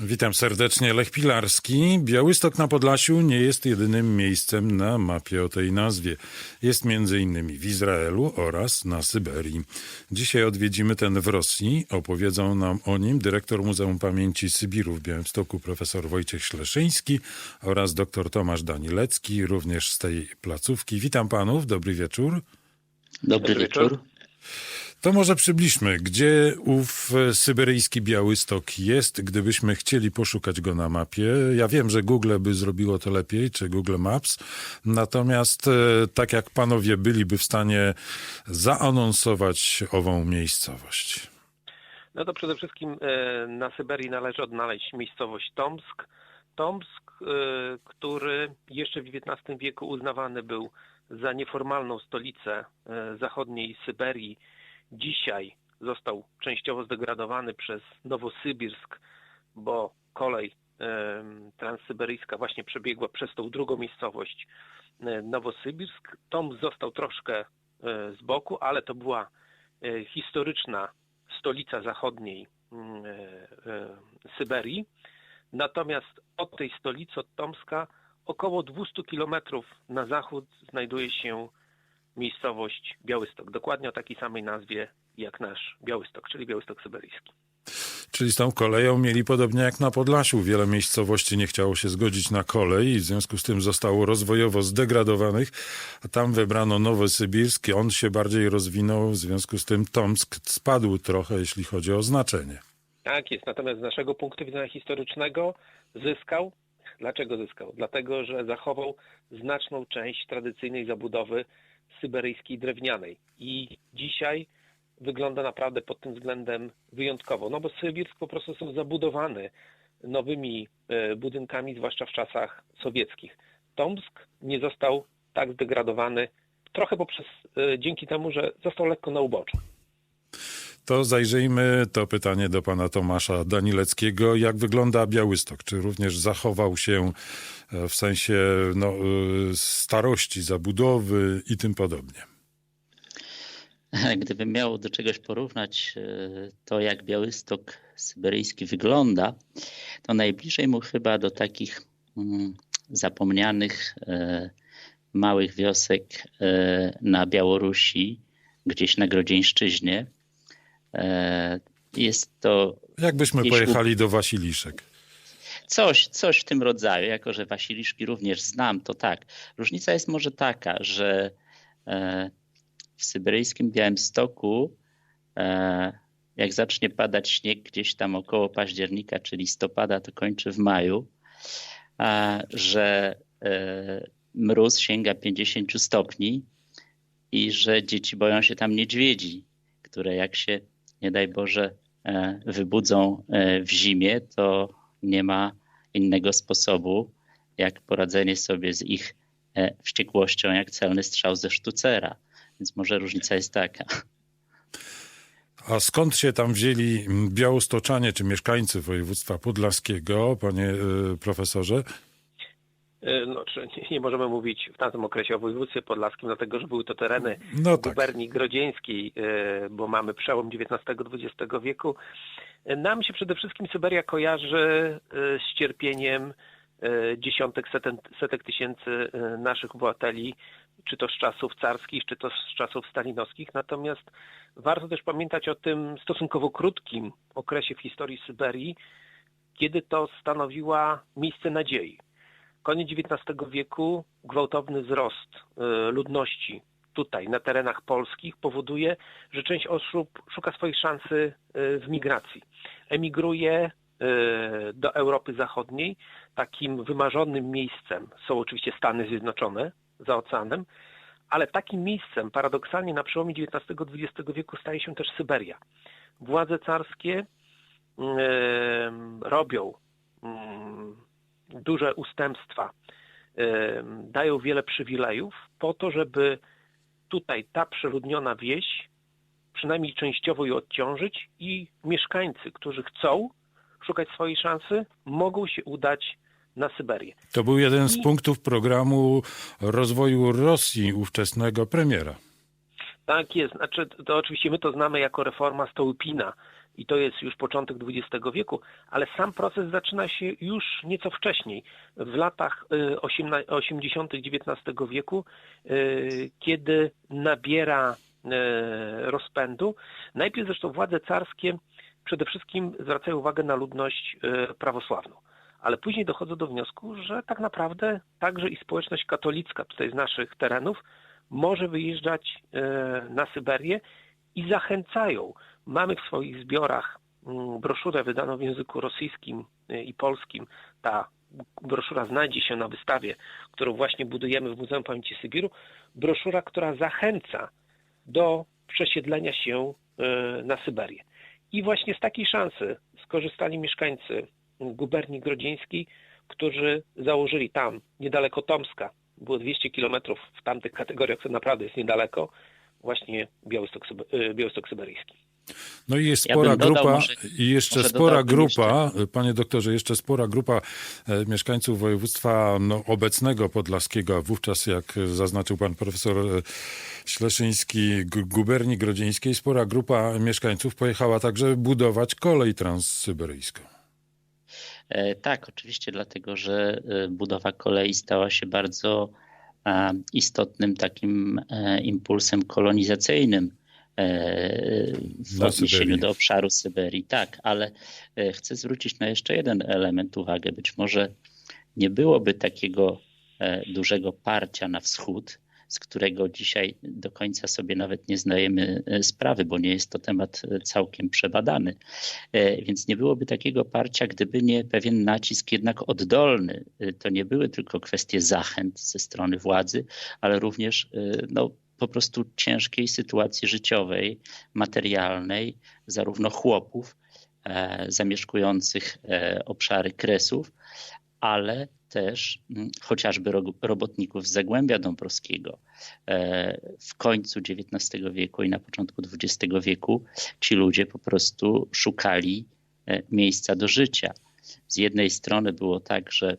Witam serdecznie, Lech Pilarski. Białystok na Podlasiu nie jest jedynym miejscem na mapie o tej nazwie. Jest między innymi w Izraelu oraz na Syberii. Dzisiaj odwiedzimy ten w Rosji. Opowiedzą nam o nim dyrektor Muzeum Pamięci Sybiru w Białymstoku profesor Wojciech Śleszyński oraz dr Tomasz Danilecki, również z tej placówki. Witam panów, dobry wieczór. Dobry, Dobry wieczór. wieczór. To może przybliżmy, gdzie ów syberyjski Białystok jest, gdybyśmy chcieli poszukać go na mapie. Ja wiem, że Google by zrobiło to lepiej, czy Google Maps. Natomiast e, tak jak panowie byliby w stanie zaanonsować ową miejscowość. No to przede wszystkim e, na Syberii należy odnaleźć miejscowość Tomsk. Tomsk, e, który jeszcze w XIX wieku uznawany był za nieformalną stolicę zachodniej Syberii. Dzisiaj został częściowo zdegradowany przez Nowosybirsk, bo kolej transsyberyjska właśnie przebiegła przez tą drugą miejscowość e, Nowosybirsk. Tomsk został troszkę e, z boku, ale to była e, historyczna stolica zachodniej mm, Syberii. Natomiast od tej stolicy, od Tomska, około 200 kilometrów na zachód znajduje się miejscowość Białystok. Dokładnie o takiej samej nazwie jak nasz Białystok, czyli Białystok Syberyjski. Czyli z tą koleją mieli podobnie jak na Podlasiu. Wiele miejscowości nie chciało się zgodzić na kolej i w związku z tym zostało rozwojowo zdegradowanych, a tam wybrano Nowosybirsk. On się bardziej rozwinął, w związku z tym Tomsk spadł trochę, jeśli chodzi o znaczenie. Tak jest, natomiast z naszego punktu widzenia historycznego zyskał. Dlaczego zyskał? Dlatego, że zachował znaczną część tradycyjnej zabudowy syberyjskiej drewnianej. I dzisiaj wygląda naprawdę pod tym względem wyjątkowo. No bo Sybirsk po prostu są zabudowany nowymi e, budynkami, zwłaszcza w czasach sowieckich. Tomsk nie został tak zdegradowany trochę poprzez, e, dzięki temu, że został lekko na uboczu. To zajrzyjmy to pytanie do pana Tomasza Danileckiego. Jak wygląda Białystok? Czy również zachował się e, w sensie no, e, starości, zabudowy i tym podobnie? Gdybym miał do czegoś porównać e, to, jak Białystok syberyjski wygląda, to najbliżej mu chyba do takich mm, zapomnianych małych wiosek na Białorusi, gdzieś na Grodzieńszczyźnie. E, Jest to Jakbyśmy Jeśli- pojechali do Wasiliszek? Coś, coś w tym rodzaju, jako że Wasiliszki również znam, to tak. Różnica jest może taka, że e, w syberyjskim Białymstoku, e, jak zacznie padać śnieg gdzieś tam około października czy listopada, to kończy w maju, a, że mróz sięga 50 stopni i że dzieci boją się tam niedźwiedzi, które jak się, nie daj Boże, e, wybudzą e, w zimie, to nie ma innego sposobu, jak poradzenie sobie z ich e, wściekłością, jak celny strzał ze sztucera. Więc może różnica jest taka. A skąd się tam wzięli białostoczanie czy mieszkańcy województwa podlaskiego, panie profesorze? E, No, nie, możemy mówić w tamtym okresie o województwie podlaskim, dlatego że były to tereny No tak. guberni grodzieńskiej, e, bo mamy przełom XIX-XX wieku. E, Nam się przede wszystkim Syberia kojarzy z cierpieniem dziesiątek, setek, tysięcy naszych obywateli, czy to z czasów carskich, czy to z czasów stalinowskich. Natomiast warto też pamiętać o tym stosunkowo krótkim okresie w historii Syberii, kiedy to stanowiła miejsce nadziei koniec XIX wieku gwałtowny wzrost e, ludności tutaj na terenach polskich powoduje, że część osób szuka swojej szansy e, w migracji. Emigruje e, do Europy Zachodniej. Takim wymarzonym miejscem są oczywiście Stany Zjednoczone za oceanem, ale takim miejscem paradoksalnie na przełomie XIX-XX wieku staje się też Syberia. Władze carskie robią mm, duże ustępstwa, dają wiele przywilejów po to, żeby tutaj ta przeludniona wieś przynajmniej częściowo ją odciążyć i mieszkańcy, którzy chcą szukać swojej szansy, mogą się udać na Syberię. To był jeden z I- punktów programu rozwoju Rosji ówczesnego premiera. Tak jest. Znaczy, to oczywiście my to znamy jako reforma Stołpina i to jest już początek XX wieku, ale sam proces zaczyna się już nieco wcześniej, w latach y, 80. XIX wieku, y, kiedy nabiera y, rozpędu. Najpierw zresztą władze carskie przede wszystkim zwracają uwagę na ludność y, prawosławną ale później dochodzą do wniosku, że tak naprawdę także i społeczność katolicka tutaj z naszych terenów może wyjeżdżać na Syberię i zachęcają. Mamy w swoich zbiorach mm, broszurę wydaną w języku rosyjskim e, i polskim. Ta broszura znajdzie się na wystawie, którą właśnie budujemy w Muzeum Pamięci Sybiru. Broszura, która zachęca do przesiedlenia się e, na Syberię. I właśnie z takiej szansy skorzystali mieszkańcy guberni grodzieńskiej, którzy założyli tam, niedaleko Tomska, było 200 kilometrów w tamtych kategoriach, co naprawdę jest niedaleko, właśnie Białystok, Białystok Syberyjski. No i jest Ja spora dodał grupa, może- i jeszcze spora grupa, panie doktorze, jeszcze spora grupa e, mieszkańców województwa no, obecnego podlaskiego, a wówczas, jak zaznaczył pan profesor e, Śleszyński, gu- guberni grodzieńskiej, spora grupa mieszkańców pojechała także budować kolej transsyberyjską. E, Tak, oczywiście, dlatego że budowa kolei stała się bardzo istotnym takim e, impulsem kolonizacyjnym e, w Na odniesieniu Syberii. do obszaru Syberii. Tak, ale e, chcę zwrócić na jeszcze jeden element uwagę. Być może nie byłoby takiego dużego parcia na wschód, z którego dzisiaj do końca sobie nawet nie zdajemy e, sprawy, bo nie jest to temat e, całkiem przebadany. E, Więc nie byłoby takiego parcia, gdyby nie pewien nacisk jednak oddolny. To nie były tylko kwestie zachęt ze strony władzy, ale również no, po prostu ciężkiej sytuacji życiowej, materialnej, zarówno chłopów zamieszkujących obszary kresów, ale też mm, chociażby ro- robotników z Zagłębia Dąbrowskiego. E, W końcu XIX wieku i na początku XX wieku ci ludzie po prostu szukali e, miejsca do życia. Z jednej strony było tak, że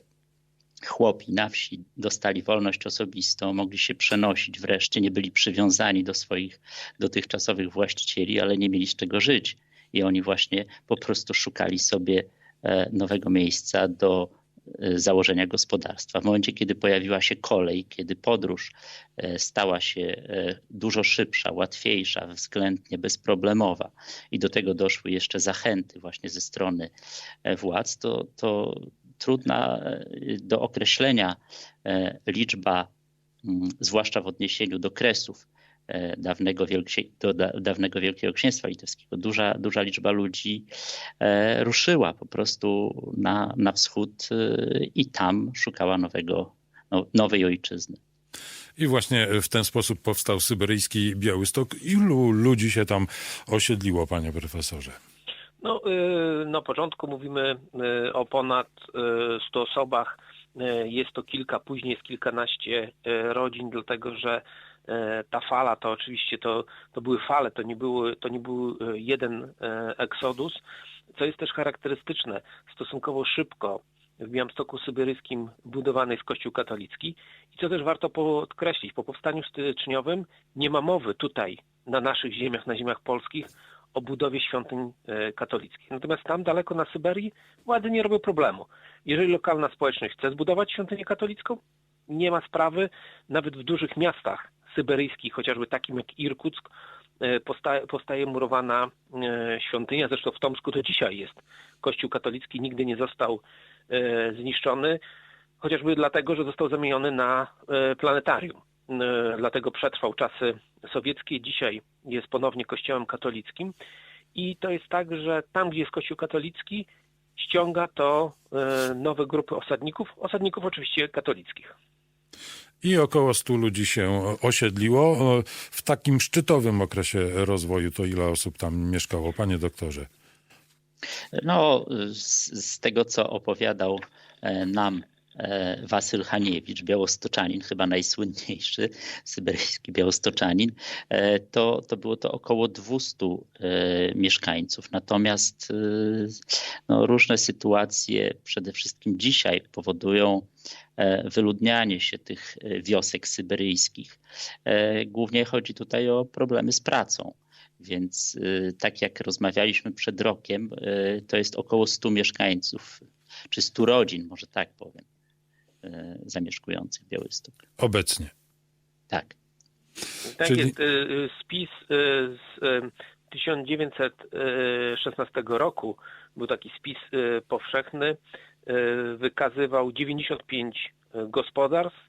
chłopi na wsi dostali wolność osobistą, mogli się przenosić wreszcie, nie byli przywiązani do swoich dotychczasowych właścicieli, ale nie mieli z czego żyć. I oni właśnie po prostu szukali sobie e, nowego miejsca do założenia gospodarstwa. W momencie, kiedy pojawiła się kolej, kiedy podróż e, stała się e, dużo szybsza, łatwiejsza, względnie bezproblemowa i do tego doszły jeszcze zachęty właśnie ze strony e, władz, to, to trudna do określenia liczba, mm, zwłaszcza w odniesieniu do kresów dawnego, Wielkie, do da, dawnego Wielkiego Księstwa Litewskiego. Duża, duża liczba ludzi e, ruszyła po prostu na, na wschód e, i tam szukała nowego, no, nowej ojczyzny. I właśnie w ten sposób powstał syberyjski Białystok. Ilu ludzi się tam osiedliło, panie profesorze? No, na początku mówimy o ponad y, 100 osobach. Jest to kilka, później jest kilkanaście rodzin, dlatego że ta fala to oczywiście to, to były fale, to nie, były, to nie był y, jeden eksodus, co jest też charakterystyczne. Stosunkowo szybko w Białymstoku Syberyjskim budowany jest Kościół katolicki i co też warto podkreślić, po powstaniu styczniowym nie ma mowy tutaj na naszych ziemiach, na ziemiach polskich o budowie świątyń e, katolickich. Natomiast tam daleko na Syberii władze nie robią problemu. Jeżeli lokalna społeczność chce zbudować świątynię katolicką, nie ma sprawy. Nawet w dużych miastach syberyjskich, chociażby takim jak Irkuck, e, posta- powstaje murowana e, świątynia. Zresztą w Tomsku to dzisiaj jest kościół katolicki, nigdy nie został e, zniszczony, chociażby dlatego, że został zamieniony na planetarium. Dlatego przetrwał czasy sowieckie, dzisiaj jest ponownie kościołem katolickim. I to jest tak, że tam, gdzie jest kościół katolicki, ściąga to nowe grupy osadników, osadników oczywiście katolickich. I około 100 ludzi się osiedliło. W takim szczytowym okresie rozwoju to ile osób tam mieszkało, panie doktorze? No, z, z tego, co opowiadał e, nam Wasyl Haniewicz, białostoczanin, chyba najsłynniejszy syberyjski białostoczanin, e, to, to było to około 200 e, mieszkańców. Natomiast e, no, różne sytuacje, przede wszystkim dzisiaj, powodują e, wyludnianie się tych e, wiosek syberyjskich. E, Głównie chodzi tutaj o problemy z pracą. Więc tak jak rozmawialiśmy przed rokiem, to jest około 100 mieszkańców, czy 100 rodzin, może tak powiem, zamieszkujących Białystok. Obecnie. Tak. Tak Czyli- jest. y, Spis y, z y, 1916 roku, był taki spis powszechny, wykazywał 95 gospodarstw.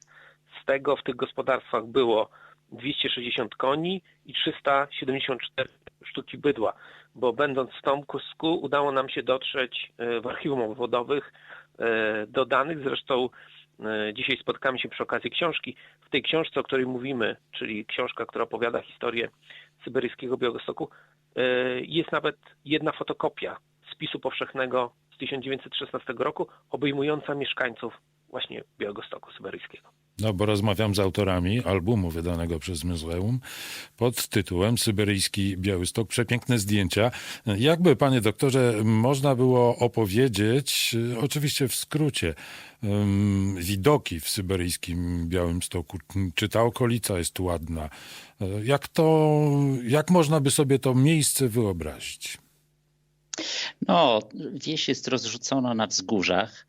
Z tego w tych gospodarstwach było 260 koni i 374 sztuki bydła, bo będąc w Tomsku udało nam się dotrzeć w archiwum obwodowych do danych, zresztą dzisiaj spotkamy się przy okazji książki. W tej książce, o której mówimy, czyli książka, która opowiada historię syberyjskiego Białegostoku, y, jest nawet jedna fotokopia spisu powszechnego z 1916 roku, obejmująca mieszkańców właśnie Białegostoku Syberyjskiego. No, bo rozmawiam z autorami albumu wydanego przez muzeum pod tytułem Syberyjski Białystok. Przepiękne zdjęcia. Jakby, panie doktorze, można było opowiedzieć, y, oczywiście w skrócie, widoki w syberyjskim Białymstoku? Czy ta okolica jest ładna? Y, Jak to, jak można by sobie to miejsce wyobrazić? No, wieś jest rozrzucona na wzgórzach.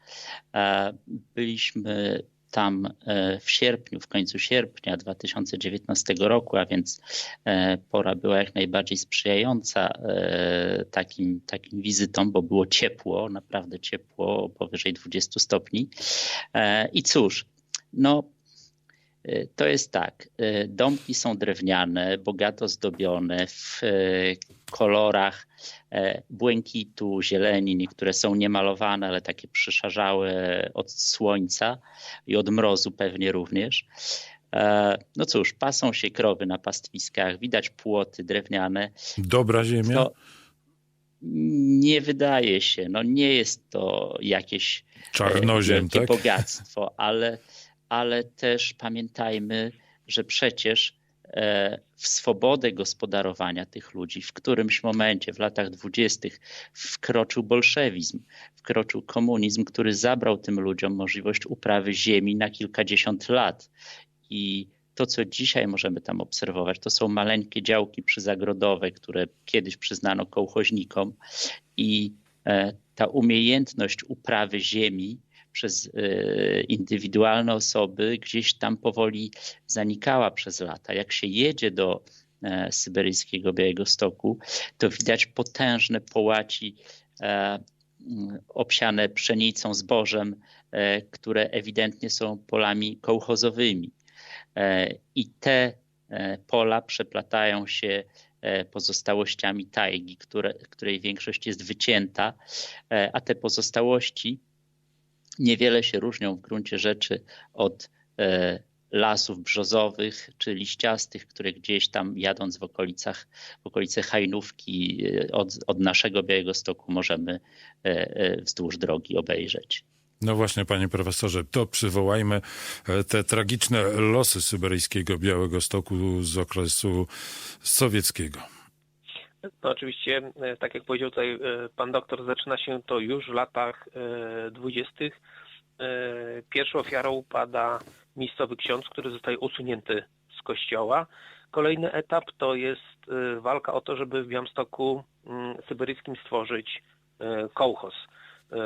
E, Byliśmy tam e, w sierpniu, w końcu sierpnia 2019 roku, a więc e, pora była jak najbardziej sprzyjająca e, takim, takim wizytom, bo było ciepło, naprawdę ciepło, powyżej 20 stopni. I cóż, no To jest tak. e, Domki są drewniane, bogato zdobione w e, kolorach e, błękitu, zieleni. Niektóre są niemalowane, ale takie przyszarzałe od słońca i od mrozu pewnie również. E, No cóż, pasą się krowy na pastwiskach, widać płoty drewniane. Dobra ziemia? To nie wydaje się, no nie jest to jakieś Czarnoziem, wielkie tak? bogactwo, ale, ale też pamiętajmy, że przecież e, w swobodę gospodarowania tych ludzi w którymś momencie w latach dwudziestych wkroczył bolszewizm, wkroczył komunizm, który zabrał tym ludziom możliwość uprawy ziemi na kilkadziesiąt lat. I to, co dzisiaj możemy tam obserwować, to są maleńkie działki przyzagrodowe, które kiedyś przyznano kołchoźnikom i e, ta umiejętność uprawy ziemi przez e, indywidualne osoby gdzieś tam powoli zanikała przez lata. Jak się jedzie do e, syberyjskiego Białegostoku, to widać potężne połaci e, obsiane pszenicą, zbożem, które ewidentnie są polami kołchozowymi. I te pola przeplatają się pozostałościami tajgi, które, której większość jest wycięta, a te pozostałości niewiele się różnią w gruncie rzeczy od e, lasów brzozowych czy liściastych, które gdzieś tam jadąc w okolicach, w okolice Hajnówki e, od, od naszego Białegostoku możemy e, wzdłuż drogi obejrzeć. No właśnie, panie profesorze, to przywołajmy te tragiczne losy syberyjskiego Białego Stoku z okresu sowieckiego. No oczywiście, e, tak jak powiedział tutaj e, pan doktor, zaczyna się to już w latach e, dwudziestych. Pierwszą ofiarą pada miejscowy ksiądz, który zostaje usunięty z kościoła. Kolejny etap to jest walka o to, żeby w Białymstoku mm, syberyjskim stworzyć kołchoz. E,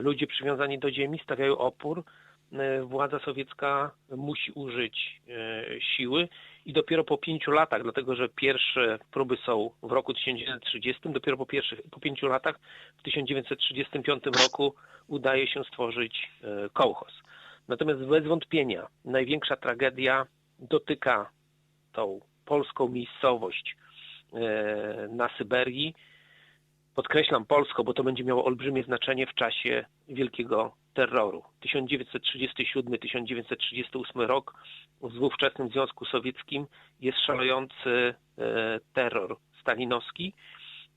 Ludzie przywiązani do ziemi stawiają opór. Władza sowiecka musi użyć siły i dopiero po pięciu latach, dlatego że pierwsze próby są w roku 1930, dopiero po, pierwszych, po pięciu latach, w 1935 roku udaje się stworzyć e, kołchoz. Natomiast bez wątpienia największa tragedia dotyka tą polską miejscowość e, na Syberii. Podkreślam polsko, bo to będzie miało olbrzymie znaczenie w czasie wielkiego terroru. 1937-1938 rok w ówczesnym Związku Sowieckim jest szalejący e, terror stalinowski.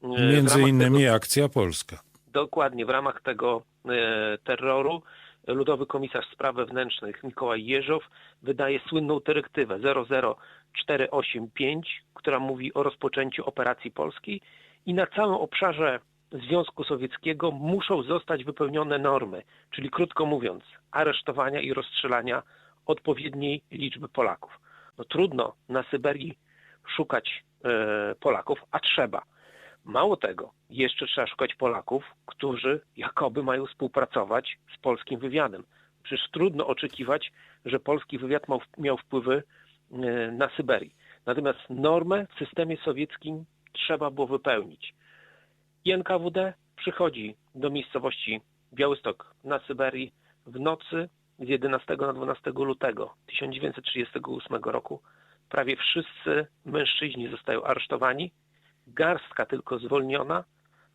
E, Między innymi tego- akcja polska. Dokładnie, w ramach tego e, terroru Ludowy Komisarz Spraw Wewnętrznych Mikołaj Jeżow wydaje słynną dyrektywę 00485, która mówi o rozpoczęciu operacji polskiej i na całym obszarze Związku Sowieckiego muszą zostać wypełnione normy, czyli krótko mówiąc, aresztowania i rozstrzelania odpowiedniej liczby Polaków. No trudno na Syberii szukać e, Polaków, a trzeba. Mało tego, jeszcze trzeba szukać Polaków, którzy jakoby mają współpracować z polskim wywiadem. Przecież trudno oczekiwać, że polski wywiad miał, wpływy e, na Syberii. Natomiast normę w systemie sowieckim trzeba było wypełnić. I NKWD przychodzi do miejscowości Białystok na Syberii w nocy z 11 na 12 lutego 1938 roku. Prawie wszyscy mężczyźni zostają aresztowani, garstka tylko zwolniona,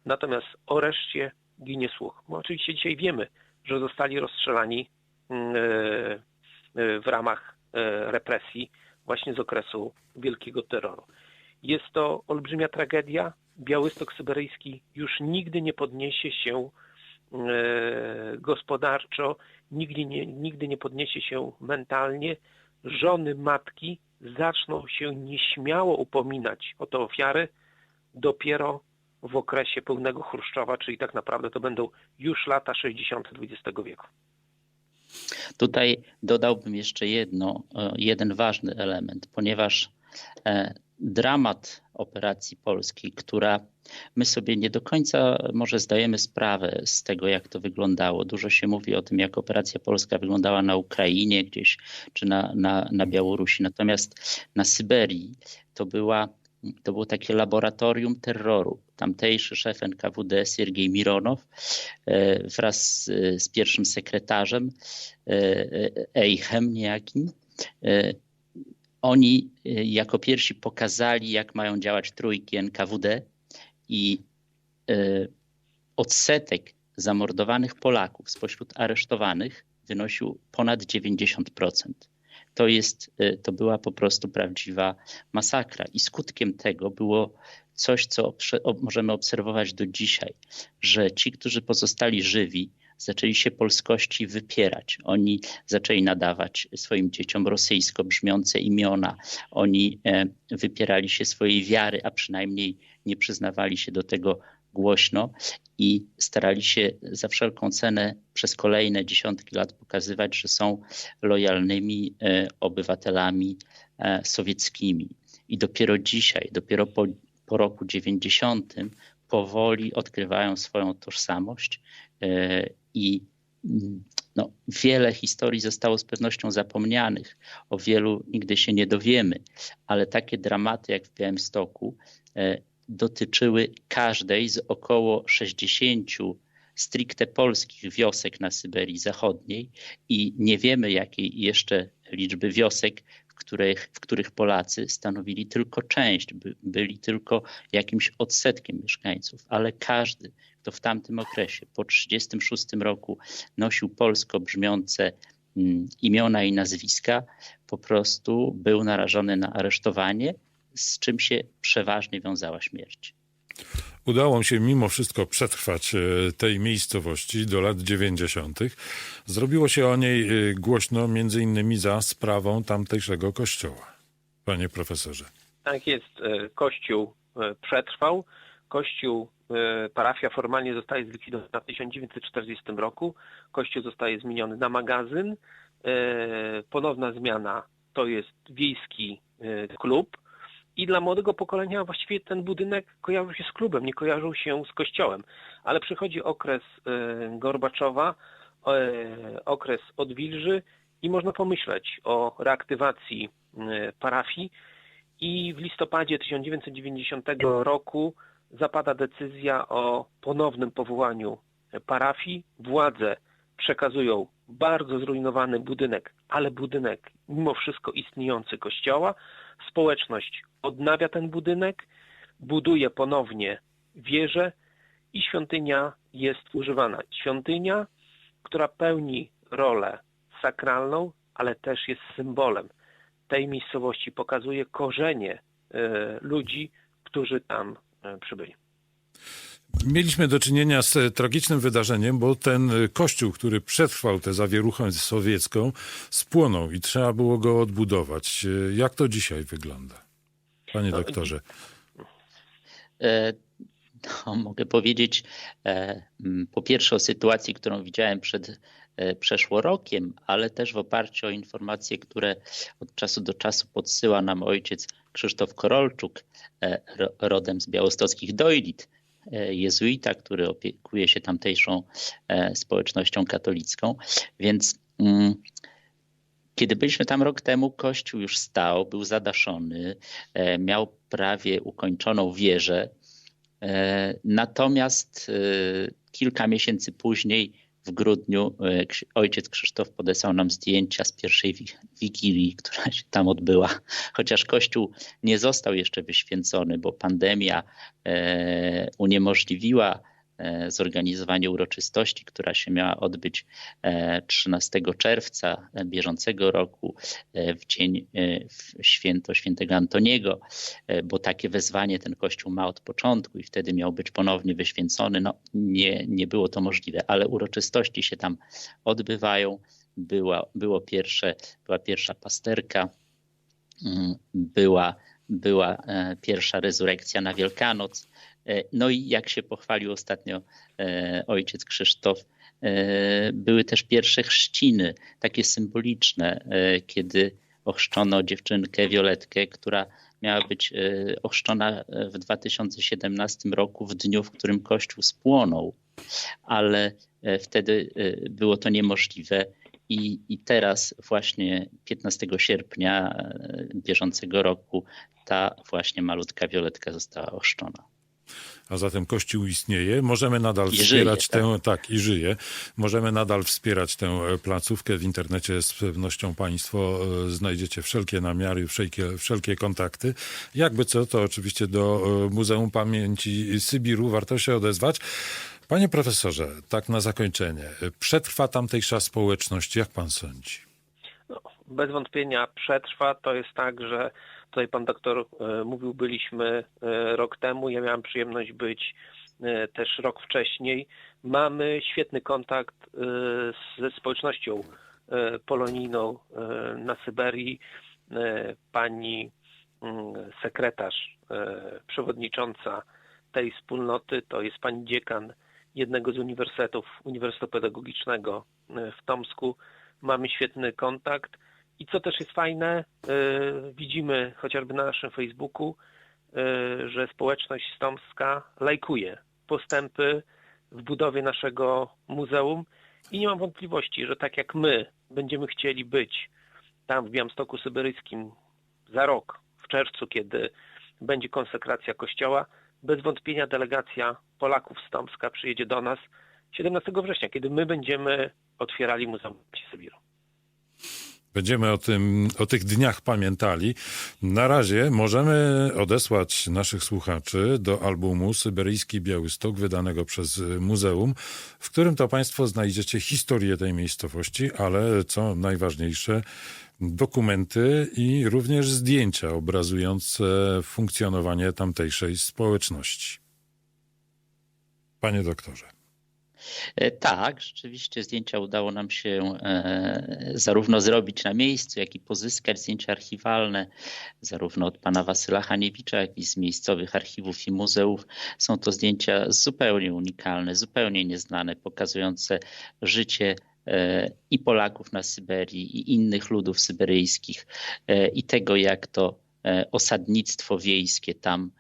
natomiast o reszcie ginie słuch. Bo oczywiście dzisiaj wiemy, że zostali rozstrzelani mm, e, e, w ramach e, represji właśnie z okresu wielkiego terroru. Jest to olbrzymia tragedia. Białystok syberyjski już nigdy nie podniesie się e, gospodarczo, nigdy nie, nigdy nie podniesie się mentalnie. Żony, matki zaczną się nieśmiało upominać o te ofiary dopiero w okresie pełnego Chruszczowa, czyli tak naprawdę to będą już lata 60. XX wieku. Tutaj dodałbym jeszcze jedno, e, jeden ważny element, ponieważ e, dramat operacji polskiej, która my sobie nie do końca może zdajemy sprawę z tego, jak to wyglądało. Dużo się mówi o tym, jak operacja polska wyglądała na Ukrainie gdzieś, czy na, na, na Białorusi. Natomiast na Syberii to była to było takie laboratorium terroru. Tamtejszy szef NKWD Siergiej Mironow e, wraz z, z pierwszym sekretarzem e, Eichem niejakim e, oni jako pierwsi pokazali, jak mają działać trójki NKWD i odsetek zamordowanych Polaków spośród aresztowanych wynosił ponad 90% to, jest, to była po prostu prawdziwa masakra. I skutkiem tego było coś, co możemy obserwować do dzisiaj, że ci, którzy pozostali żywi, zaczęli się polskości wypierać. Oni zaczęli nadawać swoim dzieciom rosyjsko brzmiące imiona. Oni wypierali się swojej wiary, a przynajmniej nie przyznawali się do tego głośno i starali się za wszelką cenę przez kolejne dziesiątki lat pokazywać, że są lojalnymi obywatelami sowieckimi. I dopiero dzisiaj, dopiero po, po roku 90, powoli odkrywają swoją tożsamość i no, wiele historii zostało z pewnością zapomnianych, o wielu nigdy się nie dowiemy, ale takie dramaty jak w Białymstoku dotyczyły każdej z około 60 stricte polskich wiosek na Syberii Zachodniej i nie wiemy jakiej jeszcze liczby wiosek, w których, w których Polacy stanowili tylko część, by, byli tylko jakimś odsetkiem mieszkańców, ale każdy, kto w tamtym okresie, po 1936 roku nosił polsko brzmiące mm, imiona i nazwiska, po prostu był narażony na aresztowanie z czym się przeważnie wiązała śmierć. Udało się mimo wszystko przetrwać tej miejscowości do lat 90. Zrobiło się o niej głośno między innymi za sprawą tamtejszego kościoła. Panie profesorze. Tak jest. Kościół przetrwał. Kościół, parafia formalnie zostaje zlikwidowana w 1940 roku. Kościół zostaje zmieniony na magazyn. Ponowna zmiana to jest wiejski klub i dla młodego pokolenia właściwie ten budynek kojarzył się z klubem, nie kojarzył się z kościołem. Ale przychodzi okres Gorbaczowa, okres odwilży i można pomyśleć o reaktywacji parafii. I w listopadzie 1990 roku zapada decyzja o ponownym powołaniu parafii. Władze przekazują bardzo zrujnowany budynek, ale budynek mimo wszystko istniejący kościoła. Społeczność odnawia ten budynek, buduje ponownie wieżę i świątynia jest używana. Świątynia, która pełni rolę sakralną, ale też jest symbolem tej miejscowości, pokazuje korzenie ludzi, którzy tam przybyli. Mieliśmy do czynienia z tragicznym wydarzeniem, bo ten kościół, który przetrwał tę zawieruchę sowiecką, spłonął i trzeba było go odbudować. Jak to dzisiaj wygląda? Panie doktorze. No, mogę powiedzieć e, po pierwsze o sytuacji, którą widziałem przed e, przeszłorokiem, ale też w oparciu o informacje, które od czasu do czasu podsyła nam ojciec Krzysztof Korolczuk, e, ro- rodem z białostockich Dojlit, e, jezuita, który opiekuje się tamtejszą e, społecznością katolicką. Więc mm, kiedy byliśmy tam rok temu, kościół już stał, był zadaszony, e, miał prawie ukończoną wieżę. E, Natomiast e, kilka miesięcy później, w grudniu, e, ojciec Krzysztof podesłał nam zdjęcia z pierwszej wi- wigilii, która się tam odbyła. Chociaż kościół nie został jeszcze wyświęcony, bo pandemia e, uniemożliwiła zorganizowanie uroczystości, która się miała odbyć e, 13 czerwca bieżącego roku e, w dzień e, w święto świętego Antoniego, e, bo takie wezwanie ten kościół ma od początku i wtedy miał być ponownie wyświęcony. No, nie, nie było to możliwe, ale uroczystości się tam odbywają. Była, było pierwsze, była pierwsza pasterka, mm, była, była e, pierwsza rezurekcja na Wielkanoc. E, No i jak się pochwalił ostatnio e, ojciec Krzysztof, e, były też pierwsze chrzciny, takie symboliczne, kiedy ochrzczono dziewczynkę Violetkę, która miała być ochrzczona w 2017 roku, w dniu, w którym Kościół spłonął, ale wtedy było to niemożliwe. I, I teraz, właśnie 15 sierpnia bieżącego roku, ta właśnie malutka Violetka została ochrzczona. A zatem Kościół istnieje. Możemy nadal I wspierać żyje, tę, tak. i żyje. Możemy nadal wspierać tę e, placówkę. W internecie z pewnością Państwo e, znajdziecie wszelkie namiary, wszelkie, wszelkie kontakty. Jakby co, to oczywiście do e, Muzeum Pamięci Sybiru warto się odezwać. Panie profesorze, tak na zakończenie. Przetrwa tamtejsza społeczność, jak pan sądzi? No, bez wątpienia przetrwa. To jest tak, że tutaj pan doktor e, mówił, byliśmy e, rok temu. Ja miałem przyjemność być e, też rok wcześniej. Mamy świetny kontakt ze społecznością polonijną na Syberii. Pani mm, sekretarz, przewodnicząca tej wspólnoty to jest pani dziekan jednego z uniwersytetów, Uniwersytetu Pedagogicznego w Tomsku. Mamy świetny kontakt. I co też jest fajne, y, widzimy chociażby na naszym Facebooku, y, że społeczność z Tomska lajkuje postępy w budowie naszego muzeum i nie mam wątpliwości, że tak jak my będziemy chcieli być tam w Białymstoku Syberyjskim za rok, w czerwcu, kiedy będzie konsekracja kościoła, bez wątpienia delegacja Polaków z Tomska przyjedzie do nas 17 września, kiedy my będziemy otwierali Muzeum Sybiru. Będziemy o, tym, o tych dniach pamiętali. Na razie możemy odesłać naszych słuchaczy do albumu Syberyjski Białystok, wydanego przez muzeum, w którym to Państwo znajdziecie historię tej miejscowości, ale co najważniejsze, dokumenty i również zdjęcia obrazujące funkcjonowanie tamtejszej społeczności. Panie doktorze. E, Tak, rzeczywiście zdjęcia udało nam się e, zarówno zrobić na miejscu, jak i pozyskać zdjęcia archiwalne, zarówno od pana Wasyla Haniewicza, jak i z miejscowych archiwów i muzeów. Są to zdjęcia zupełnie unikalne, zupełnie nieznane, pokazujące życie e, i Polaków na Syberii, i innych ludów syberyjskich, i tego, jak to osadnictwo wiejskie tam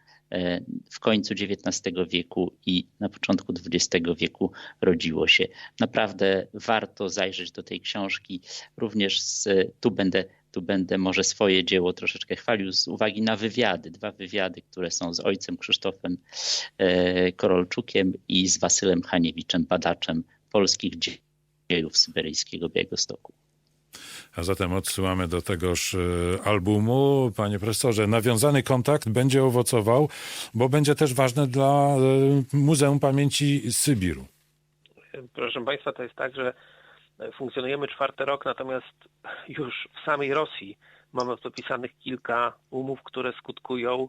w końcu XIX wieku i na początku XX wieku rodziło się. Naprawdę warto zajrzeć do tej książki. Również z, tu będę tu będę może swoje dzieło troszeczkę chwalił z uwagi na wywiady, dwa wywiady, które są z ojcem Krzysztofem e, Korolczukiem i z Wasylem Haniewiczem, badaczem polskich dziejów syberyjskiego Białegostoku. A zatem odsyłamy do tegoż e, albumu. Panie profesorze, nawiązany kontakt będzie owocował, bo będzie też ważny dla e, Muzeum Pamięci Sybiru. Proszę Państwa, to jest tak, że funkcjonujemy czwarty rok, natomiast już w samej Rosji mamy podpisanych kilka umów, które skutkują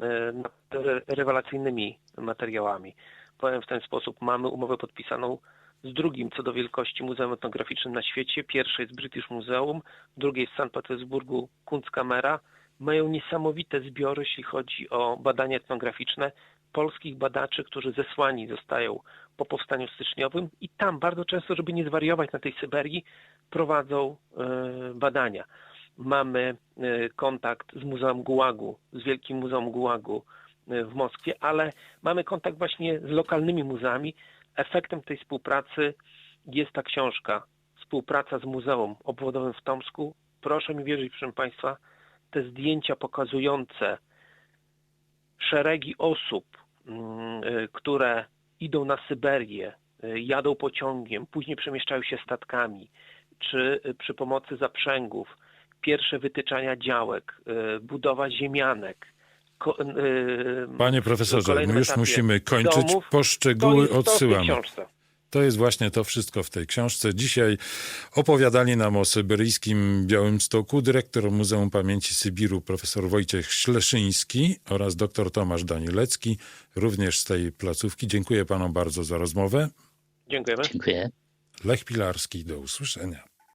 e, re- rewelacyjnymi materiałami. Powiem w ten sposób, mamy umowę podpisaną z drugim co do wielkości muzeum etnograficznym na świecie. Pierwsze jest British Museum, drugie jest w Sankt Petersburgu Kunstkamera. Mają niesamowite zbiory, jeśli chodzi o badania etnograficzne. polskich badaczy, którzy zesłani zostają po powstaniu styczniowym i tam bardzo często, żeby nie zwariować na tej Syberii, prowadzą e, badania. Mamy e, kontakt z Muzeum Gułagu, z Wielkim Muzeum Gułagu e, w Moskwie, ale mamy kontakt właśnie z lokalnymi muzeami. Efektem tej współpracy jest ta książka Współpraca z Muzeum Obwodowym w Tomsku. Proszę mi wierzyć, proszę Państwa, te zdjęcia pokazujące szeregi osób, mm, y, które idą na Syberię, y, jadą pociągiem, później przemieszczają się statkami, czy y, przy pomocy zaprzęgów, pierwsze wytyczania działek, budowa ziemianek. Ko- y, Panie profesorze, my już musimy kończyć. domów. Poszczegóły to to odsyłamy. jest właśnie to wszystko w tej książce. Dzisiaj opowiadali nam o syberyjskim Białymstoku dyrektor Muzeum Pamięci Sybiru profesor Wojciech Śleszyński oraz dr Tomasz Danilecki, również z tej placówki. Dziękuję panom bardzo za rozmowę. Dziękujemy. Dziękuję. Lech Pilarski, do usłyszenia.